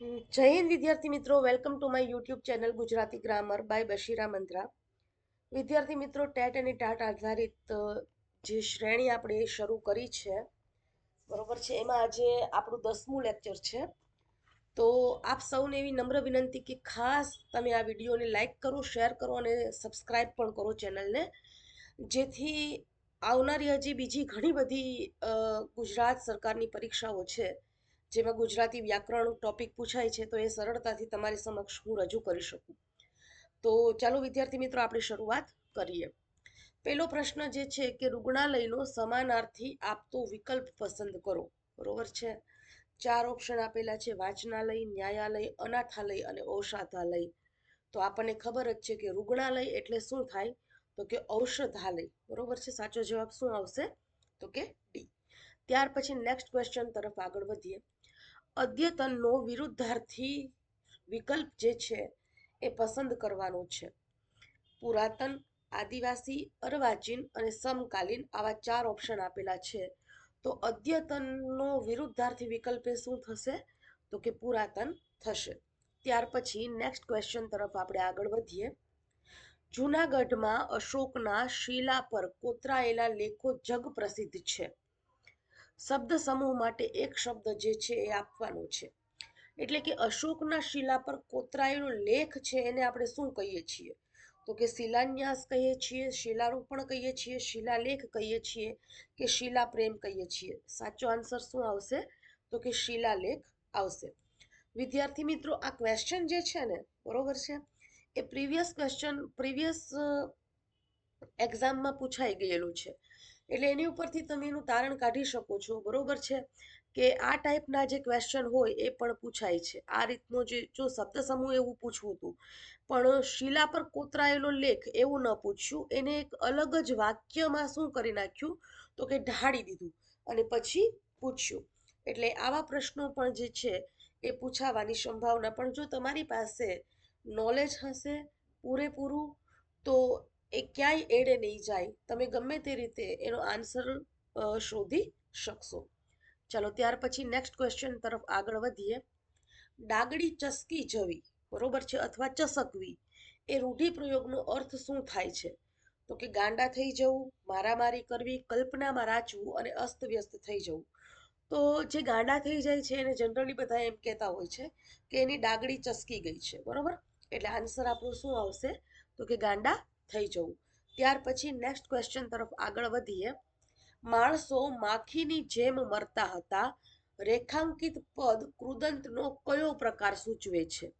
જય હિન્દ વિદ્યાર્થી મિત્રો. Welcome to my YouTube channel Gujarati grammar by Bashira Mantra વિદ્યાર્થી મિત્રો, ટેટ અને ટાટ આધારિત જે શ્રેણી આપણે શરૂ કરી છે, બરોબર છે, એમાં આજે આપણું દસમું લેક્ચર છે. તો આપ સૌને એવી નમ્ર વિનંતી કે ખાસ તમે આ વિડીયોને લાઈક કરો શેર કરો અને સબસ્ક્રાઈબ પણ કરો ચેનલને, જેથી આવનારી હજી બીજી ઘણી બધી ગુજરાત સરકારની પરીક્ષાઓ છે જેમાં ગુજરાતી વ્યાકરણ ટોપિક પૂછાય છે, તો એ સરળતાથી તમારી સમક્ષ હું રજૂ કરી શકું. તો ચાલો વિદ્યાર્થી મિત્રો, આપણે શરૂઆત કરીએ. પહેલો પ્રશ્ન જે છે કે રૂગણાલયનો સમાનાર્થી આપતો વિકલ્પ પસંદ કરો. બરોબર છે? ચાર ઓપ્શન આપેલા છે, વાંચનાલય, ન્યાયાલય, અનાથાલય અને ઔષધાલય. તો આપણને ખબર જ છે કે રૂગણાલય એટલે શું થાય? તો કે ઔષધાલય. બરોબર છે? સાચો જવાબ શું આવશે? તો કે ડી ત્યાર પછી નેક્સ્ટ ક્વેશ્ચન તરફ આગળ વધીએ. અદ્યતનનો વિરુદ્ધાર્થી વિકલ્પ જે છે એ પસંદ કરવાનો છે. પુરાતન, આદિવાસી, અર્વાચીન અને સમકાલીન આવા ચાર ઓપ્શન આપેલા છે. તો અદ્યતનનો વિરુદ્ધાર્થી વિકલ્પ એ શું થશે? તો કે પુરાતન થશે. ત્યાર પછી નેક્સ્ટ ક્વેશ્ચન તરફ આપણે આગળ વધીએ. જૂનાગઢમાં અશોકના શિલા પર કોતરાયેલા લેખો જગ પ્રસિદ્ધ છે. શબ્દ સમૂહ માટે એક શબ્દ જે છે એ આપવાનો છે. એટલે કે અશોકના શિલા પર કોતરાયેલો લેખ છે એને આપણે શું કહીએ છીએ? તો કે શિલાન્યાસ કહીએ છીએ, શિલારોપણ કહીએ છીએ, શિલાલેખ કહીએ છીએ કે શિલા પ્રેમ કહીએ છીએ? સાચો આન્સર શું આવશે? તો કે શિલાલેખ આવશે. વિદ્યાર્થી મિત્રો, આ ક્વેશ્ચન જે છે ને, બરોબર છે? એ પ્રીવિયસ ક્વેશ્ચન પ્રીવિયસ એક્ઝામમાં પૂછાઈ ગયેલું છે. એટલે એની ઉપરથી તમે એનું તારણ કાઢી શકો છો. બરોબર છે? કે આ ટાઈપના જે ક્વેશ્ચન હોય એ પણ પૂછાય છે. આ રીતનો જે, જો શબ્દ સમૂહ એવું પૂછવું હતું. પણ શિલા પર કોતરાયેલો લેખ એવું ન પૂછ્યું. એને એક અલગ જ વાક્યમાં શું કરી નાખ્યું? તો કે ઢાળી દીધું. અને પછી પૂછ્યું. એટલે આવા પ્રશ્નો પણ જે છે એ પૂછાવાની સંભાવના. પણ જો તમારી પાસે નોલેજ હશે પૂરેપૂરું, તો એ ક્યાંય એડે નહીં જાય. તમે ગમે તે રીતે એનો આન્સર શોધી શકશો. ચાલો, ત્યાર પછી નેક્સ્ટ ક્વેશ્ચન તરફ આગળ વધીએ. ડાગડી ચસકી જવી, બરોબર છે, અથવા ચસકવી, એ રૂઢિપ્રયોગનો અર્થ શું થાય છે? તો કે ગાંડા થઈ જવું, મારામારી કરવી, કલ્પનામાં રાચવું અને અસ્તવ્યસ્ત થઈ જવું. તો જે ગાંડા થઈ જાય છે, એને જનરલી બધા એમ કહેતા હોય છે કે એની ડાગડી ચસકી ગઈ છે, બરોબર? એટલે આન્સર આપણું શું આવશે? તો કે ગાંડા થઈ જવું. ત્યાર પછી નેક્સ્ટ ક્વેશ્ચન તરફ આગળ વધીએ. માણસો માખીની જેમ મરતા હતા. રેખાંકિત પદ કૃદંતનો કયો પ્રકાર સૂચવે છે?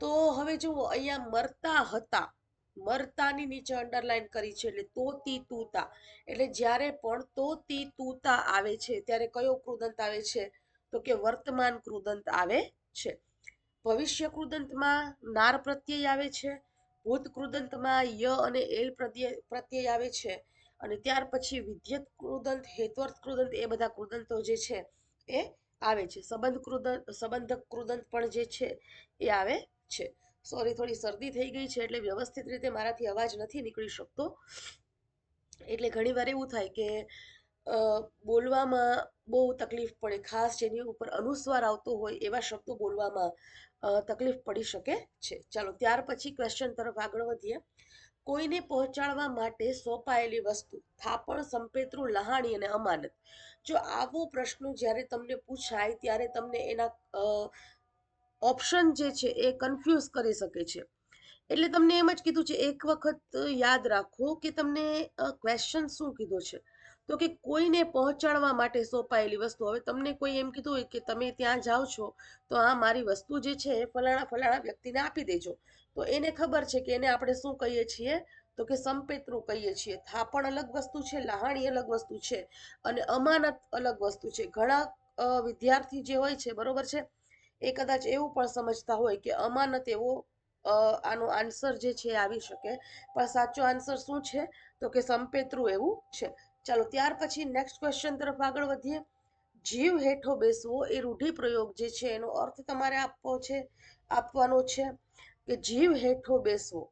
તો હવે જુઓ, અહીંયા મરતા હતા. મરતાની નીચે અંડરલાઈન કરી છે એટલે તો તી તુતા. એટલે જ્યારે પણ તો તી તુતા આવે છે, ત્યારે કયો કૃદંત આવે છે? તો કે વર્તમાન કૃદંત આવે છે. ભવિષ્ય કૃદંતમાં નાર પ્રત્યય આવે છે. ભૂત કૃદંતમાં ય અને એલ પ્રત્યય પ્રત્યય આવે છે. અને ત્યાર પછી વિદ્યુત કૃદંત હેત્વર્થ કૃદંત એ બધા કૃદંતો જે છે એ આવે છે. સંબંધ કૃદંત સંબંધક કૃદંત પણ જે છે એ આવે છે. સોરી થોડી શરદી થઈ ગઈ છે એટલે વ્યવસ્થિત રીતે મારાથી અવાજ નથી નીકળી શકતો. એટલે ઘણીવાર એવું થાય કે બોલવામાં બહુ તકલીફ પડે. ખાસ જેની ઉપર અનુસ્વાર આવતો હોય એવા શબ્દો બોલવામાં તકલીફ પડી શકે છે. ચાલો, ત્યાર પછી ક્વેશ્ચન તરફ આગળ વધીએ. કોઈને પહોંચાડવા માટે સોંપાયેલી વસ્તુ, થાપણ, સંપેતરું, લહાણી અને અમાનત. જો આવો પ્રશ્ન જ્યારે તમને પૂછાય, ત્યારે તમને એના ઓપ્શન જે છે એ કન્ફ્યુઝ કરી શકે છે. એટલે તમને એમ જ કીધું છે, એક વખત યાદ રાખો કે તમને ક્વેશ્ચન શું કીધો છે? તો કે કોઈને પહોંચાડવા માટે સોંપાયેલી વસ્તુ. હવે તમને કોઈ એમ કીધું હોય કે તમે ત્યાં જાઓ છો, તો આ મારી વસ્તુ જે છે એ ફલાણા ફલાણા વ્યક્તિને આપી દેજો. તો એને ખબર છે કે એને આપણે શું કહીએ છીએ? તો કે સંપેતરું કહીએ છીએ. થાપણ અલગ વસ્તુ છે, લહાણી અલગ વસ્તુ છે અને અમાનત અલગ વસ્તુ છે. ઘણા વિદ્યાર્થી જે હોય છે, બરોબર છે? એ કદાચ એવું પણ સમજતા હોય કે અમાનત એવો આનો આન્સર જે છે આવી શકે. પણ સાચો આન્સર શું છે? તો કે સંપેતરું એવું છે. ચાલો, ત્યાર પછી નેક્સ્ટ ક્વેશ્ચન તરફ આગળ વધીએ. જીવ હેઠો બેસવો એ રૂઢિપ્રયોગ જે છે, એનો અર્થ તમારે આપવો છે, આપવાનો છે કે જીવ હેઠો બેસવો.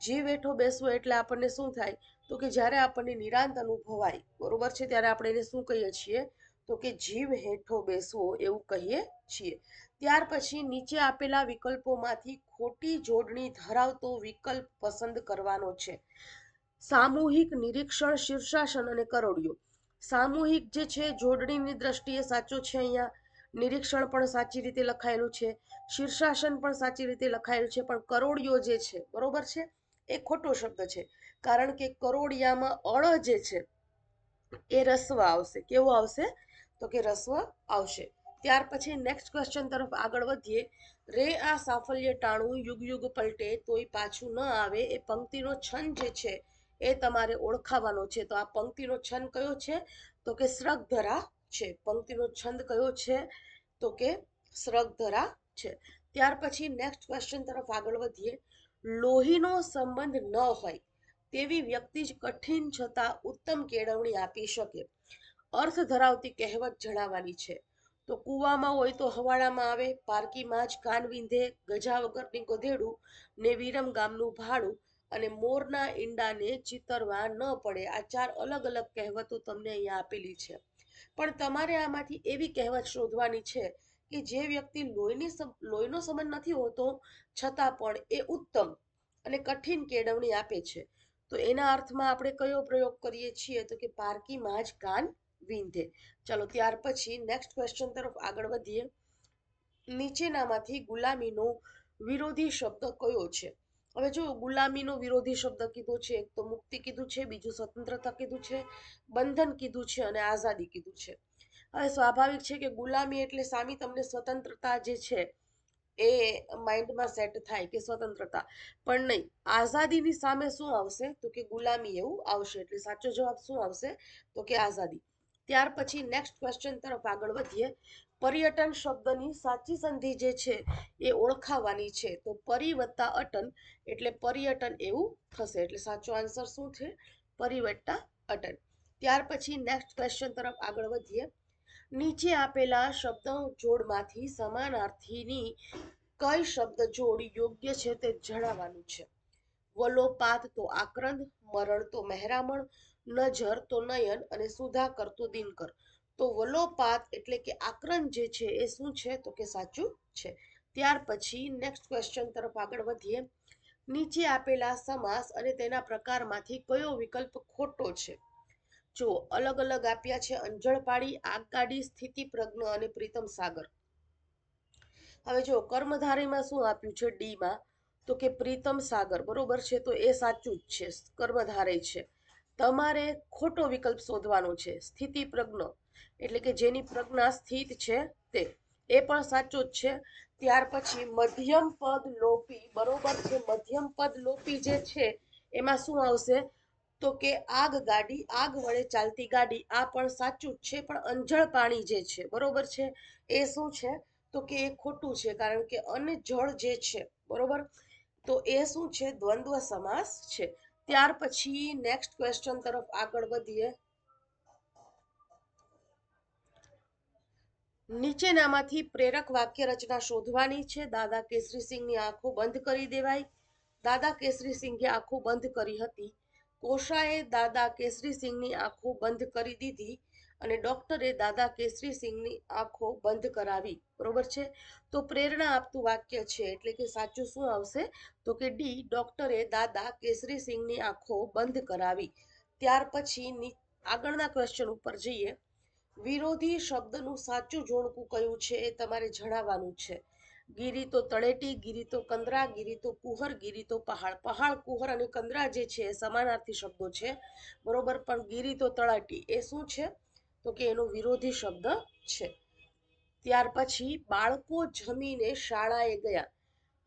જીવ હેઠો બેસવો એટલે આપણને શું થાય? તો કે જ્યારે આપણને નિરાંત અનુભવાય, બરોબર છે? ત્યારે આપણે એને શું કહીએ છીએ? તો કે જીવ હેઠો બેસવો એવું કહીએ છીએ. ત્યાર પછી નીચે આપેલા વિકલ્પોમાંથી ખોટી જોડણી ધરાવતો વિકલ્પ પસંદ કરવાનો છે. સામૂહિક નિરીક્ષણ, શીર્ષાસન અને કરોડિયો. સામૂહિક જે છે, જોડણીની દ્રષ્ટિએ સાચો છે અહીંયા. નિરીક્ષણ પણ સાચી રીતે લખાયેલું છે. શીર્ષાસન પણ સાચી રીતે લખાયેલું છે. પણ કરોડિયો જે છે, બરોબર છે? એ ખોટો શબ્દ છે. કારણ કે કરોડિયામાં અળ જે છે, એ રસ્વ આવશે. કેવો આવશે? તો કે રસ્વ આવશે. ત્યાર પછી નેક્સ્ટ ક્વેશ્ચન તરફ આગળ વધીએ. રે આ સાફલ્ય ટાણું યુગ યુગ પલટે, તોય પાછું ન આવે. એ પંક્તિનો છંદ જે છે એ તમારે ઓળખાવાનો છે. તો આ પંક્તિનો છંદ કયો છે? તો કે શ્રગધરા છે. પંક્તિનો છંદ કયો છે? તો કે શ્રગધરા છે. ત્યાર પછી નેક્સ્ટ ક્વેશ્ચન તરફ આગળ વધીએ. લોહીનો સંબંધ ન હોય તેવી વ્યક્તિ જ કઠિન છતાં ઉત્તમ કેળવણી આપી શકે. અર્થ ધરાવતી કહેવત જણાવવાની છે. તો કૂવામાં હોય તો હવાડામાં આવે, પારકીમાં જ કાન વિંધે, ગજા વગરની ગધેડું ને વિરમ ગામનું ભાડું અને મોરના ઈંડાને ચિતરવા ન પડે. આ ચાર અલગ અલગ કહેવતો તમને અહીંયા આપેલી છે. પણ તમારે આમાંથી એવી કહેવત શોધવાની છે કે જે વ્યક્તિ લોહીની લોહીનો સંબંધ નથી હોતો, છતાં પણ એ ઉત્તમ અને કઠિન કેળવણી આપે છે. તો એના અર્થમાં આપણે કયો પ્રયોગ કરીએ છીએ? તો કે પારકીમાં જ કાન વિંધે. ચાલો, ત્યાર પછી નેક્સ્ટ ક્વેશ્ચન તરફ આગળ વધીએ. નીચેનામાંથી ગુલામીનો વિરોધી શબ્દ કયો છે? હવે જો ગુલામીનો વિરોધી શબ્દ કીધો છે, એક તો મુક્તિ કીધું છે, બીજું સ્વતંત્રતા કીધું છે, બંધન કીધું છે અને આઝાદી કીધું છે. હવે સ્વાભાવિક છે કે ગુલામી એટલે સામી તમને સ્વતંત્રતા જે છે, એ માઇન્ડમાં સેટ થાય કે સ્વતંત્રતા. પણ નહીં, આઝાદીની સામે શું આવશે? તો કે ગુલામી એવું આવશે. એટલે સાચો જવાબ શું આવશે? તો કે આઝાદી. ત્યાર પછી નેક્સ્ટ ક્વેશ્ચન તરફ આગળ વધીએ. પર્યટન શબ્દની સાચી સંધિ જે છે એ ઓળખાવાની છે. તો પરિ અટન એટલે પર્યટન એવું થશે. એટલે સાચો આન્સર શું છે? પરિવત્તા અટન. ત્યાર પછી નેક્સ્ટ ક્વેશ્ચન તરફ આગળ વધીએ. નીચે આપેલા શબ્દ જોડમાંથી સમાનાર્થીની કઈ શબ્દ જોડ યોગ્ય છે તે જણાવવાનું છે. વલોપાત તો આક્રંદ, મરણ તો મહેરામણ, નજર તો નયન અને સુધાકર તો દિનકર. તો વલોપાત એટલે કે આક્રમ જે છે એ શું છે? તો કે સાચું છે. ત્યાર પછી નેક્સ્ટ ક્વેશ્ચન તરફ આગળ વધીએ. નીચે આપેલા સમાસ અને તેના પ્રકારમાંથી કયો વિકલ્પ ખોટો છે? જો અલગ અલગ આપ્યા છે અંજળપાડી આગગાડી સ્થિતિ પ્રજ્ઞ અને પ્રીતમ સાગર. હવે જો કર્મધારીમાં શું આપ્યું છે? ડીમાં. તો કે પ્રીતમ સાગર. બરોબર છે? તો એ સાચું જ છે. કર્મધારે છે. તમારે ખોટો વિકલ્પ શોધવાનો છે, સ્થિતિ પ્રજ્ઞ. એટલે કે જેની પ્રજ્ઞા સ્થિત છે તે. એ પણ સાચું જ છે. ત્યાર પછી મધ્યમ પદ લોપી, બરોબર છે? મધ્યમ પદ લોપી જે છે, એમાં શું આવશે? તો કે આગ ગાડી, આગ વડે ચાલતી ગાડી, આ પણ સાચું જ છે, પણ અંજળ પાણી જે છે, બરોબર છે? એ શું છે? તો કે એ ખોટું છે, કારણ કે અનજળ જે છે, બરોબર? તો એ શું છે? દ્વંદ્વ સમાસ છે. ત્યાર પછી નેક્સ્ટ ક્વેશ્ચન તરફ આગળ વધીએ. નીચેનામાંથી પ્રેરક વાક્ય રચના શોધવાની છે. દાદા કેસરીસિંહની આંખો બંધ કરી દેવાય દાદા કેસરીસિંહે આંખો બંધ કરી હતી. કોષાએ દાદા કેસરીસિંહની આંખો બંધ કરી દીધી. અને ડોક્ટરે દાદા કેસરી સિંહની આંખો બંધ કરાવી, બરોબર છે? તો પ્રેરણા આપતું વાક્ય છે, એટલે કે સાચું શું આવશે? તો કે ડી, ડોક્ટરે દાદા કેસરી સિંહની આંખો બંધ કરાવી. ત્યાર પછી આગળના ક્વેશ્ચન ઉપર જઈએ. વિરોધી શબ્દનું સાચું જોડકું કયું છે એ તમારે જણાવવાનું છે. ગીરી તો તળેટી, ગીરી તો કંદરા, ગીરી તો કુહર ગીરી તો પહાડ. પહાડ કુહર અને કંદરા જે છે એ સમાનાર્થી શબ્દો છે. બરોબર, પણ ગીરી તો તળાટી. એ શું છે? તો કે એનો વિરોધી શબ્દ છે. ત્યાર પછી બાળકો જમીને શાળાએ ગયા.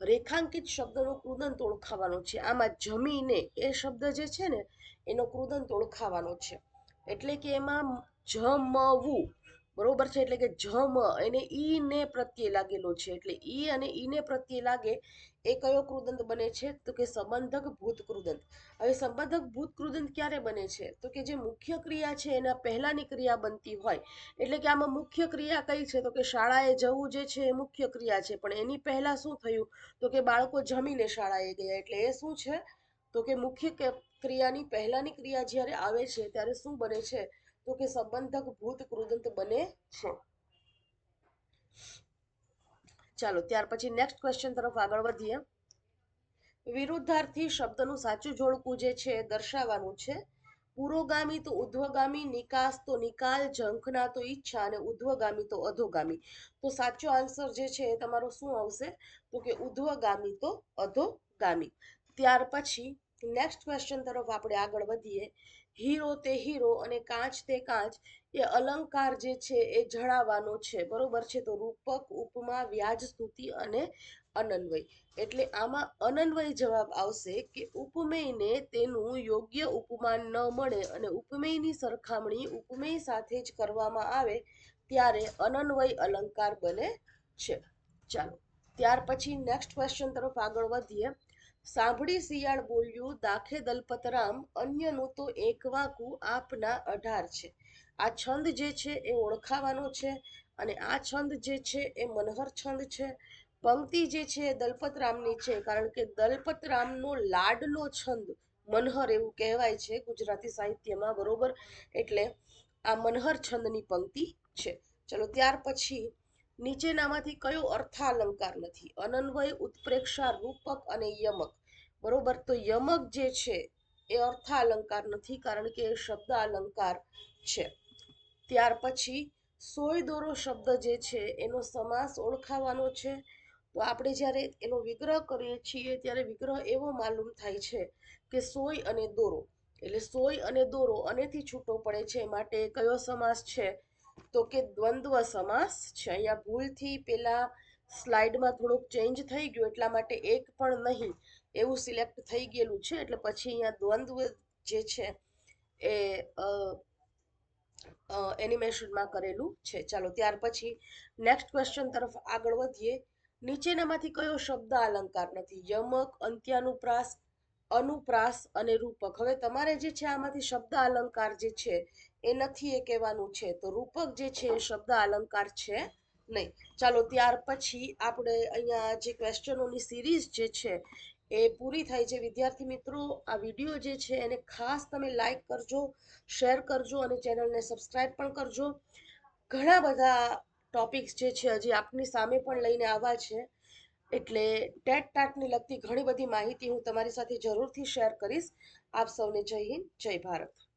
રેખાંકિત શબ્દનો કૃદંત ઓળખાવાનો છે. આમાં જમીને એ શબ્દ જે છે ને, એનો કૃદંત ઓળખાવાનો છે. એટલે કે એમાં જમવું બરોબર છે? એટલે કે જમ એને ઈને પ્રત્યે લાગેલો છે. એટલે ઈ અને ઈને પ્રત્યે લાગે એ કયો કૃદંત બને છે? તો કે સંબંધક ભૂત કૃદંત હવે સંબંધક ભૂત કૃદંત ક્યારે બને છે? તો કે જે મુખ્ય ક્રિયા છે એના પહેલાની ક્રિયા બનતી હોય. એટલે કે આમાં મુખ્ય ક્રિયા કઈ છે? તો કે શાળાએ જવું જે છે એ મુખ્ય ક્રિયા છે. પણ એની પહેલા શું થયું? તો કે બાળકો જમીને શાળાએ ગયા. એટલે એ શું છે? તો કે મુખ્ય ક્રિયાની પહેલાની ક્રિયા જ્યારે આવે છે, ત્યારે શું બને છે? તો કે સંબંધક ભૂત કૃદંત બને છે. ચાલો, ત્યાર પછી નેક્સ્ટ ક્વેશ્ચન તરફ આગળ વધીએ. વિરુદ્ધાર્થી શબ્દનું સાચું જોડકું જે છે, દર્શાવવાનું છે. પુરોગામી તો ઉધ્વગામી નિકાસ તો નિકાલ, ઝંખના તો ઈચ્છા અને ઉધ્વગામી તો અધોગામી. તો સાચો આન્સર જે છે એ તમારો શું આવશે? તો કે ઉધ્વગામી તો અધોગામી. ત્યાર પછી નેક્સ્ટ ક્વેશ્ચન તરફ આપણે આગળ વધીએ. હીરો તે હીરો અને કાચ તે કાચ એ અલંકાર જે છે એ જણાવવાનો છે. બરોબર છે? તો રૂપક, ઉપમા, વ્યાજ, સ્તુતિ અને અનન્વય. એટલે આમાં અનન્વય જવાબ આવશે કે ઉપમેયને તેનું યોગ્ય ઉપમાન ન મળે અને ઉપમેયની સરખામણી ઉપમેય સાથે જ કરવામાં આવે ત્યારે અનન્વય અલંકાર બને છે. ચાલો. ત્યાર પછી નેક્સ્ટ ક્વેશ્ચન તરફ આગળ વધીએ. સાંભળી શિયાળ બોલ્યું, દાખે દલપતરામ, અન્યનું તો એક વાકુ આપના અઢાર છે. આ છંદ જે છે એ ઓળખાવાનો છે અને આ છંદ જે છે એ મનહર છંદ છે. પંક્તિ જે છે એ દલપતરામની છે, કારણ કે દલપતરામનો લાડલો છંદ મનહર એવું કહેવાય છે ગુજરાતી સાહિત્યમાં, બરોબર? એટલે આ મનહર છંદની પંક્તિ છે. ચલો, ત્યાર પછી નીચેનામાંથી કયો અર્થાલંકાર નથી? અનન્વય, ઉત્પ્રેક્ષા, રૂપક અને યમક. બરોબર? તો યમક જે છે, એ અર્થાલંકાર નથી, કારણ કે એ શબ્દ અલંકાર છે. ત્યાર પછી સોય દોરો શબ્દ જે છે, એનો સમાસ ઓળખાવાનો છે. તો આપણે જ્યારે એનો વિગ્રહ કરીએ છીએ, ત્યારે વિગ્રહ એવો માલુમ થાય છે કે સોય અને દોરો. એટલે સોય અને દોરો અનેથી છૂટો પડે છે માટે કયો સમાસ છે? તો કે દ્વંદ્વ સમાસ છે. અહીંયા ભૂલથી પેલા સ્લાઇડમાં થોડુંક ચેન્જ થઈ ગયું, એટલા માટે એક પણ નહીં. એવું સિલેક્ટ થઈ ગયેલું છે, એટલે પછી અહીંયા દ્વંદ્વ જે છે એ એનિમેશનમાં કરેલું છે. ચાલો, ત્યાર પછી નેક્સ્ટ ક્વેશ્ચન તરફ આગળ વધીએ. નીચેનામાંથી કયો શબ્દ અલંકાર નથી? યમક, અંત્યાનુપ્રાસ, અનુપ્રાસ અને રૂપક. હવે તમારે જે છે આમાંથી શબ્દ અલંકાર જે છે એ નથી એ કહેવાનું છે. તો રૂપક જે છે એ શબ્દ અલંકાર છે નહીં. ચાલો, ત્યાર પછી આપણે અહીંયા જે ક્વેશ્ચનોની સિરીઝ જે છે એ પૂરી થાય છે. વિદ્યાર્થી મિત્રો, આ વીડિયો જે છે એને ખાસ તમે લાઈક કરજો શેર કરજો અને ચેનલને સબસ્ક્રાઈબ પણ કરજો. ઘણા બધા ટોપિક્સ જે છે હજી આપની સામે પણ લઈને આવ્યા છે. એટલે ટેટ ટાટને લગતી ઘણી બધી માહિતી હું તમારી સાથે જરૂરથી શેર કરીશ. આપ સૌને જય હિન્દ, જય ભારત.